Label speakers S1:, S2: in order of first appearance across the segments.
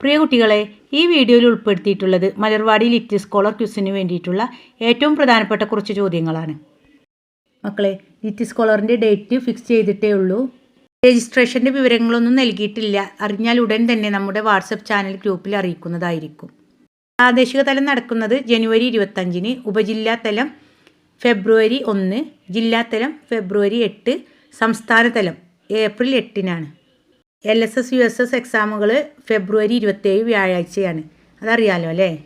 S1: പ്രിയ കുട്ടികളെ ഈ വീഡിയോയിൽ ഉൾപ്പെടുത്തിയിട്ടുള്ളത് മലർവാടി ലിറ്റിൽ സ്കോളർ ക്വിസിന് വേണ്ടിയിട്ടുള്ള ഏറ്റവും പ്രധാനപ്പെട്ട കുറച്ച് ചോദ്യങ്ങളാണ്. മക്കളെ ലിറ്റിൽ സ്കോളറിന്റെ ഡേറ്റ് ഫിക്സ് ചെയ്തിട്ടേ ഉള്ളൂ. രജിസ്ട്രേഷന്റെ വിവരങ്ങളൊന്നും നൽകിയിട്ടില്ല. അറിഞ്ഞാൽ ഉടൻ തന്നെ നമ്മുടെ വാട്സപ്പ് ചാനൽ ഗ്രൂപ്പിൽ അറിയിക്കുന്നതായിരിക്കും. പ്രാദേശിക തലം നടക്കുന്നത് ജനുവരി ഇരുപത്തഞ്ചിന് ഉപജില്ലാ തലം ഫെബ്രുവരി ഒന്ന് ജില്ലാതലം ഫെബ്രുവരി എട്ട് സംസ്ഥാന തലം ഏപ്രിൽ എട്ടിനാണ്. L S S U S S എക്സാമുകൾ ഫെബ്രുവരി ഇരുപത്തേഴ് വ്യാഴാഴ്ചയാണ്. അതറിയാലോ അല്ലേ?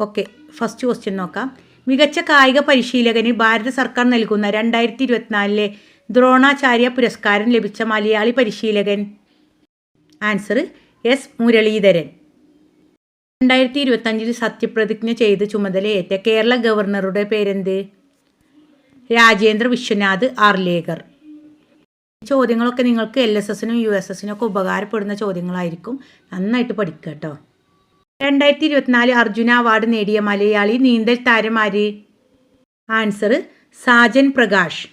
S1: ഓക്കെ ഫസ്റ്റ് ക്വസ്റ്റ്യൻ നോക്കാം. മികച്ച കായിക പരിശീലകന് ഭാരത സർക്കാർ നൽകുന്ന രണ്ടായിരത്തി ഇരുപത്തിനാലിലെ ദ്രോണാചാര്യ പുരസ്കാരം ലഭിച്ച മലയാളി പരിശീലകൻ? Answer S Muraleedharan. രണ്ടായിരത്തി ഇരുപത്തഞ്ചിൽ സത്യപ്രതിജ്ഞ ചെയ്ത് ചുമതലയേറ്റ കേരള ഗവർണറുടെ പേരെന്ത്? രാജേന്ദ്ര വിശ്വനാഥ് ആർലേക്കർ ചോദ്യങ്ങളൊക്കെ നിങ്ങൾക്ക് എൽ എസ് എസിനും യു എസ് എസിനും ഒക്കെ ഉപകാരപ്പെടുന്ന ചോദ്യങ്ങളായിരിക്കും. നന്നായിട്ട് പഠിക്കുക കേട്ടോ. രണ്ടായിരത്തി ഇരുപത്തിനാല് അർജുന അവാർഡ് നേടിയ മലയാളി നീന്തൽ താരമാര്? ആൻസർ സാജൻ പ്രകാശ്.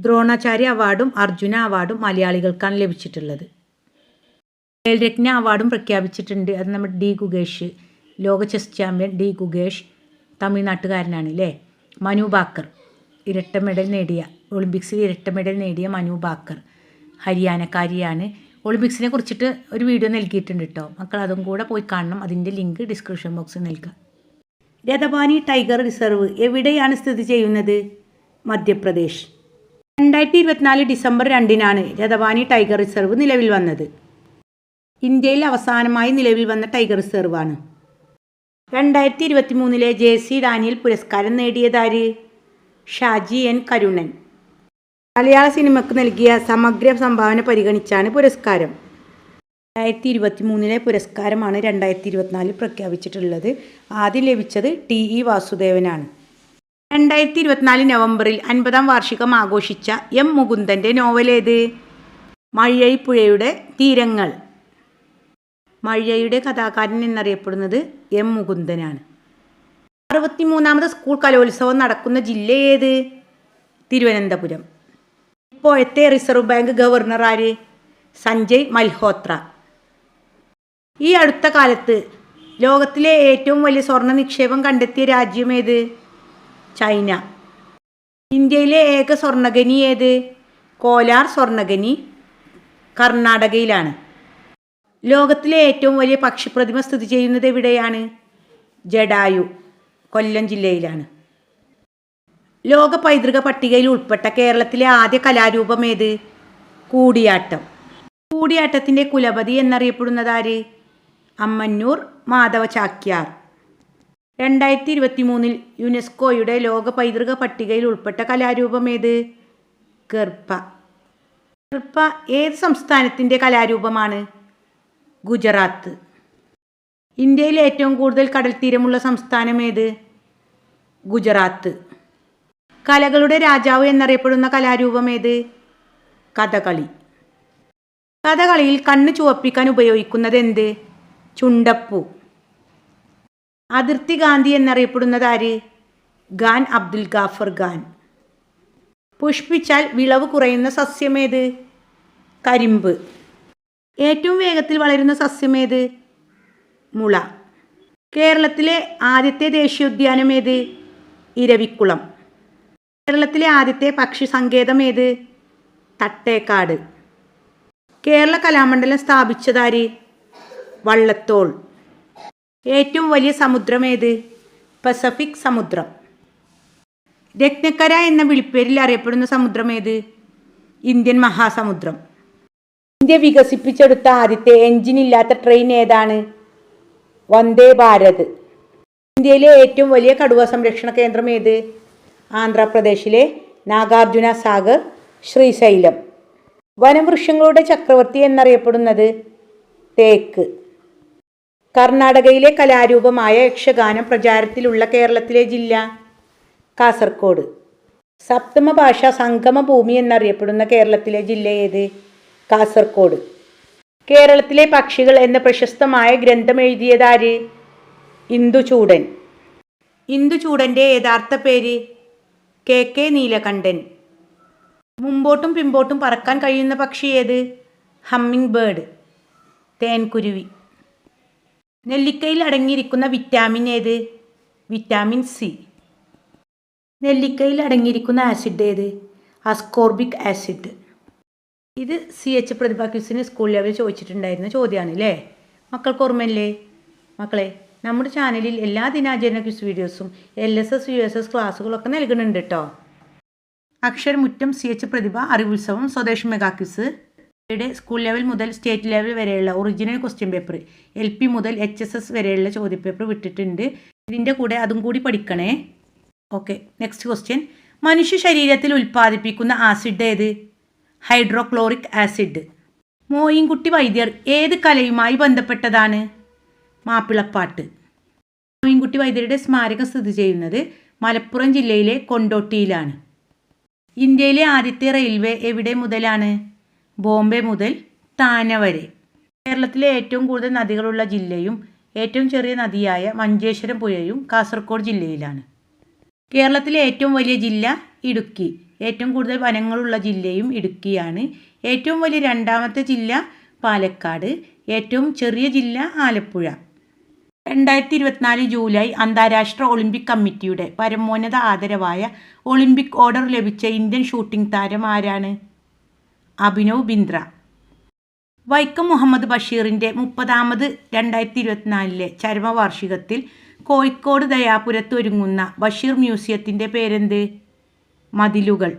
S1: ദ്രോണാചാര്യ അവാർഡും അർജുന അവാർഡും മലയാളികൾക്കാണ് ലഭിച്ചിട്ടുള്ളത്. ഖേൽരത്ന അവാർഡും പ്രഖ്യാപിച്ചിട്ടുണ്ട്. അത് നമ്മുടെ ഡി ഗുഗേഷ് ലോക ചെസ് ചാമ്പ്യൻ ഡി ഗുഗേഷ് തമിഴ്നാട്ടുകാരനാണ് അല്ലേ മനു ബാക്കർ ഇരട്ട മെഡൽ നേടിയ ഒളിമ്പിക്സിൽ ഇരട്ട മെഡൽ നേടിയ മനു ബാക്കർ. ഹരിയാനക്കാരിയാണ്. ഒളിമ്പിക്സിനെ കുറിച്ചിട്ട് ഒരു വീഡിയോ നൽകിയിട്ടുണ്ട് കേട്ടോ മക്കൾ അതും കൂടെ പോയി കാണണം. അതിന്റെ ലിങ്ക് ഡിസ്ക്രിപ്ഷൻ ബോക്സിൽ നൽകാം. രഥപാനി ടൈഗർ റിസർവ് എവിടെയാണ് സ്ഥിതി ചെയ്യുന്നത്? മധ്യപ്രദേശ്. രണ്ടായിരത്തി ഇരുപത്തിനാല് ഡിസംബർ രണ്ടിനാണ് രഥപാനി ടൈഗർ റിസർവ് നിലവിൽ വന്നത്. ഇന്ത്യയിൽ അവസാനമായി നിലവിൽ വന്ന ടൈഗർ റിസർവാണ്. രണ്ടായിരത്തി ഇരുപത്തി മൂന്നിലെ ജെ സി ഡാനിയൽ പുരസ്കാരം നേടിയതാര്? ഷാജി എൻ കരുണൻ. മലയാള സിനിമയ്ക്ക് നൽകിയ സമഗ്ര സംഭാവന പരിഗണിച്ചാണ് പുരസ്കാരം. രണ്ടായിരത്തി ഇരുപത്തി മൂന്നിലെ പുരസ്കാരമാണ് രണ്ടായിരത്തി ഇരുപത്തിനാലിൽ പ്രഖ്യാപിച്ചിട്ടുള്ളത്. ആദ്യം ലഭിച്ചത് ടി ഇ വാസുദേവനാണ്. രണ്ടായിരത്തി ഇരുപത്തിനാല് നവംബറിൽ അൻപതാം വാർഷികം ആഘോഷിച്ച എം മുകുന്ദന്റെ നോവലേത് മഴൈപ്പുഴയുടെ തീരങ്ങൾ. മഴയുടെ കഥാകാരൻ എന്നറിയപ്പെടുന്നത് എം മുകുന്ദനാണ്. അറുപത്തിമൂന്നാമത് സ്കൂൾ കലോത്സവം നടക്കുന്ന ജില്ല ഏത്? തിരുവനന്തപുരം. ഇപ്പോഴത്തെ റിസർവ് ബാങ്ക് ഗവർണർ ആര്? സഞ്ജയ് മൽഹോത്ര. ഈ അടുത്ത കാലത്ത് ലോകത്തിലെ ഏറ്റവും വലിയ സ്വർണ നിക്ഷേപം കണ്ടെത്തിയ രാജ്യം ഏത്? ചൈന. ഇന്ത്യയിലെ ഏക സ്വർണഖനി ഏത്? കോലാർ സ്വർണഖനി കർണാടകയിലാണ്. ലോകത്തിലെ ഏറ്റവും വലിയ പക്ഷിപ്രതിമ സ്ഥിതി ചെയ്യുന്നത് എവിടെയാണ്? ജഡായു കൊല്ലം ജില്ലയിലാണ്. ലോക പൈതൃക പട്ടികയിൽ ഉൾപ്പെട്ട കേരളത്തിലെ ആദ്യ കലാരൂപം ഏത്? കൂടിയാട്ടം. കൂടിയാട്ടത്തിന്റെ കുലപതി എന്നറിയപ്പെടുന്നത് ആര് അമ്മന്നൂർ മാധവ ചാക്യാർ. രണ്ടായിരത്തി ഇരുപത്തി മൂന്നിൽ യുനെസ്കോയുടെ ലോക പൈതൃക പട്ടികയിൽ ഉൾപ്പെട്ട കലാരൂപം ഏത്? ഗർഭ. ഗർഭ ഏത് സംസ്ഥാനത്തിന്റെ കലാരൂപമാണ്? ഗുജറാത്ത്. ഇന്ത്യയിൽ ഏറ്റവും കൂടുതൽ കടൽത്തീരമുള്ള സംസ്ഥാനം ഏത്? ഗുജറാത്ത്. കലകളുടെ രാജാവ് എന്നറിയപ്പെടുന്ന കലാരൂപം ഏത്? കഥകളി. കഥകളിയിൽ കണ്ണ് ചുവപ്പിക്കാൻ ഉപയോഗിക്കുന്നത് എന്ത്? ചുണ്ടപ്പൂ. അതിർത്തി ഗാന്ധി എന്നറിയപ്പെടുന്നത് ആര്? ഖാൻ അബ്ദുൽ ഗാഫർ ഖാൻ. പുഷ്പിച്ചാൽ വിളവ് കുറയുന്ന സസ്യമേത് കരിമ്പ്. ഏറ്റവും വേഗത്തിൽ വളരുന്ന സസ്യമേത് മുള. കേരളത്തിലെ ആദ്യത്തെ ദേശീയോദ്യാനം ഏത്? ഇരവിക്കുളം. കേരളത്തിലെ ആദ്യത്തെ പക്ഷി സങ്കേതം ഏത്? തട്ടേക്കാട്. കേരള കലാമണ്ഡലം സ്ഥാപിച്ചതാര്? വള്ളത്തോൾ. ഏറ്റവും വലിയ സമുദ്രം ഏത്? പസഫിക് സമുദ്രം. രത്നക്കര എന്ന വിളിപ്പേരിൽ അറിയപ്പെടുന്ന സമുദ്രം ഏത്? ഇന്ത്യൻ മഹാസമുദ്രം. ഇന്ത്യ വികസിപ്പിച്ചെടുത്ത ആദ്യത്തെ എഞ്ചിൻ ഇല്ലാത്ത ട്രെയിൻ ഏതാണ്? വന്ദേ ഭാരത്. ഇന്ത്യയിലെ ഏറ്റവും വലിയ കടുവ സംരക്ഷണ കേന്ദ്രം ഏത്? ആന്ധ്രാപ്രദേശിലെ നാഗാർജുന സാഗർ ശ്രീശൈലം. വനവൃക്ഷങ്ങളുടെ ചക്രവർത്തി എന്നറിയപ്പെടുന്നത് തേക്ക്. കർണാടകയിലെ കലാരൂപമായ യക്ഷഗാനം പ്രചാരത്തിലുള്ള കേരളത്തിലെ ജില്ല കാസർഗോഡ് സപ്തമ ഭാഷ സംഗമ ഭൂമി എന്നറിയപ്പെടുന്ന കേരളത്തിലെ ജില്ല ഏത്? കാസർഗോഡ് കേരളത്തിലെ പക്ഷികൾ എന്ന പ്രശസ്തമായ ഗ്രന്ഥം എഴുതിയതാര് ഇന്ദുചൂടൻ. ഇന്ദുചൂടന്റെ യഥാർത്ഥ പേര് കെ കെ നീലകണ്ഠൻ. മുമ്പോട്ടും പിമ്പോട്ടും പറക്കാൻ കഴിയുന്ന പക്ഷി ഏത്? Hummingbird. തേൻകുരുവി. നെല്ലിക്കയിൽ അടങ്ങിയിരിക്കുന്ന വിറ്റാമിൻ ഏത്? Vitamin C. നെല്ലിക്കയിൽ അടങ്ങിയിരിക്കുന്ന ആസിഡ് ഏത്? Ascorbic acid. ഇത് സി എച്ച് പ്രതിഭ ക്യൂസിന് സ്കൂൾ ലെവലിൽ ചോദിച്ചിട്ടുണ്ടായിരുന്ന ചോദ്യമാണ് അല്ലേ? മക്കൾക്ക് ഓർമ്മയില്ലേ? മക്കളെ നമ്മുടെ ചാനലിൽ എല്ലാ ദിനാചരണ ക്വിസ് വീഡിയോസും L S S U S S ക്ലാസ്സുകളൊക്കെ നൽകുന്നുണ്ട് കേട്ടോ Aksharamuttam C H Prathibha Arivulsavam Swadesh mega quiz. ഇവിടെ സ്കൂൾ ലെവൽ മുതൽ സ്റ്റേറ്റ് ലെവൽ വരെയുള്ള original question paper L P മുതൽ എച്ച് എസ് എസ് വരെയുള്ള ചോദ്യപേപ്പർ വിട്ടിട്ടുണ്ട്. ഇതിന്റെ കൂടെ അതും കൂടി പഠിക്കണേ. Okay next question. മനുഷ്യ ശരീരത്തിൽ ഉൽപ്പാദിപ്പിക്കുന്ന ആസിഡ് ഏത്? Hydrochloric acid. മോയിൻകുട്ടി വൈദ്യർ ഏത് കലയുമായി ബന്ധപ്പെട്ടതാണ്? മാപ്പിളപ്പാട്ട്. മോയിൻകുട്ടി വൈദ്യരുടെ സ്മാരകം സ്ഥിതി ചെയ്യുന്നത് മലപ്പുറം ജില്ലയിലെ കൊണ്ടോട്ടിയിലാണ്. ഇന്ത്യയിലെ ആദ്യത്തെ റെയിൽവേ എവിടെ മുതലാണ്? ബോംബെ മുതൽ താന വരെ. കേരളത്തിലെ ഏറ്റവും കൂടുതൽ നദികളുള്ള ജില്ലയും ഏറ്റവും ചെറിയ നദിയായ മഞ്ചേശ്വരം പുഴയും കാസർഗോഡ് ജില്ലയിലാണ്. കേരളത്തിലെ ഏറ്റവും വലിയ ജില്ല ഇടുക്കി. ഏറ്റവും കൂടുതൽ വനങ്ങളുള്ള ജില്ലയും ഇടുക്കിയാണ്. ഏറ്റവും വലിയ രണ്ടാമത്തെ ജില്ല പാലക്കാട്. ഏറ്റവും ചെറിയ ജില്ല ആലപ്പുഴ. രണ്ടായിരത്തി ഇരുപത്തിനാല് ജൂലൈ അന്താരാഷ്ട്ര ഒളിമ്പിക് കമ്മിറ്റിയുടെ പരമോന്നത ആദരവായ ഒളിമ്പിക് ഓർഡർ ലഭിച്ച ഇന്ത്യൻ ഷൂട്ടിംഗ് താരം ആരാണ്? അഭിനവ് ബിന്ദ്ര. വൈക്കം മുഹമ്മദ് ബഷീറിന്റെ മുപ്പതാമത് രണ്ടായിരത്തി ഇരുപത്തിനാലിലെ ചരമവാർഷികത്തിൽ കോഴിക്കോട് ദയാപുരത്ത് ഒരുങ്ങുന്ന ബഷീർ മ്യൂസിയത്തിന്റെ പേരെന്ത്? മതിലുകൾ.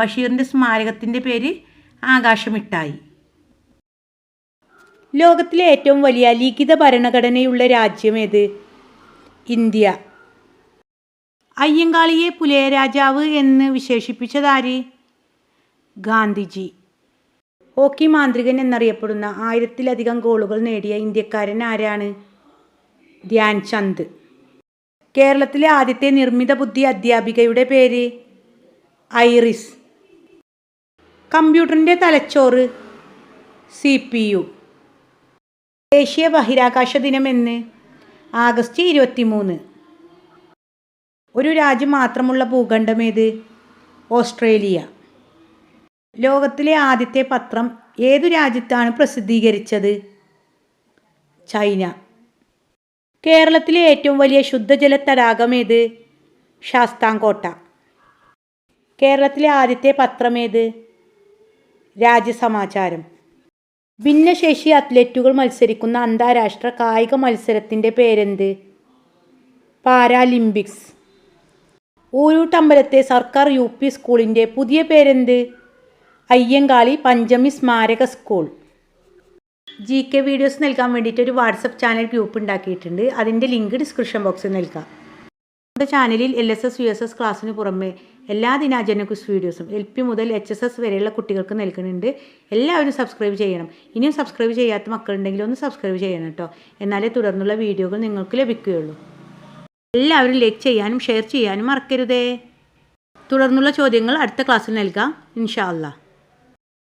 S1: ബഷീറിന്റെ സ്മാരകത്തിന്റെ പേര് ആകാശമിട്ടായി. ലോകത്തിലെ ഏറ്റവും വലിയ ലിഖിത ഭരണഘടനയുള്ള രാജ്യം രാജ്യമേത് ഇന്ത്യ. അയ്യങ്കാളിയെ പുലയ രാജാവ് എന്ന് വിശേഷിപ്പിച്ചതാര് ഗാന്ധിജി. ഹോക്കി മാന്ത്രികൻ എന്നറിയപ്പെടുന്ന ആയിരത്തിലധികം ഗോളുകൾ നേടിയ ഇന്ത്യക്കാരൻ ആരാണ്? ധ്യാൻ ചന്ദ് കേരളത്തിലെ ആദ്യത്തെ നിർമ്മിത ബുദ്ധി അധ്യാപികയുടെ പേര്? ഐറിസ്. കമ്പ്യൂട്ടറിന്റെ തലച്ചോറ്? C P U. ദേശീയ ബഹിരാകാശ ദിനം എന്ന്. ആഗസ്റ്റ് ഇരുപത്തി മൂന്ന് ഒരു രാജ്യം മാത്രമുള്ള ഭൂഖണ്ഡം ഏത്? ഓസ്ട്രേലിയ. ലോകത്തിലെ ആദ്യത്തെ പത്രം ഏതു രാജ്യത്താണ് പ്രസിദ്ധീകരിച്ചത്? ചൈന. കേരളത്തിലെ ഏറ്റവും വലിയ ശുദ്ധജല തടാകം ഏത്? ശാസ്താംകോട്ട. കേരളത്തിലെ ആദ്യത്തെ പത്രം ഏത്? രാജ്യസമാചാരം. ഭിന്നശേഷി അത്ലറ്റുകൾ മത്സരിക്കുന്ന അന്താരാഷ്ട്ര കായിക മത്സരത്തിന്റെ പേരെന്ത്? പാരാലിമ്പിക്സ്. ഊരൂട്ടമ്പലത്തെ സർക്കാർ യു പി സ്കൂളിന്റെ പുതിയ പേരെന്ത്? അയ്യങ്കാളി പഞ്ചമി സ്മാരക സ്കൂൾ. ജി കെ വീഡിയോസ് നൽകാൻ വേണ്ടിയിട്ട് ഒരു വാട്സപ്പ് ചാനൽ ഗ്രൂപ്പ് ഉണ്ടാക്കിയിട്ടുണ്ട്. അതിന്റെ ലിങ്ക് ഡിസ്ക്രിപ്ഷൻ ബോക്സിൽ നൽകാം. നമ്മുടെ ചാനലിൽ L S S U S S ക്ലാസ്സിന് പുറമെ എല്ലാ ദിനാചരണ ക്വിസ് വീഡിയോസും എൽ പി മുതൽ എച്ച് എസ് എസ് വരെയുള്ള കുട്ടികൾക്ക് നൽകുന്നുണ്ട്. എല്ലാവരും സബ്സ്ക്രൈബ് ചെയ്യണം. ഇനിയും സബ്സ്ക്രൈബ് ചെയ്യാത്ത മക്കളുണ്ടെങ്കിൽ ഒന്ന് സബ്സ്ക്രൈബ് ചെയ്യണം കേട്ടോ എന്നാലേ തുടർന്നുള്ള വീഡിയോകൾ നിങ്ങൾക്ക് ലഭിക്കുകയുള്ളൂ. എല്ലാവരും ലൈക്ക് ചെയ്യാനും ഷെയർ ചെയ്യാനും മറക്കരുതേ. തുടർന്നുള്ള ചോദ്യങ്ങൾ അടുത്ത ക്ലാസ്സിൽ നൽകാം. ഇൻഷാ അല്ലാ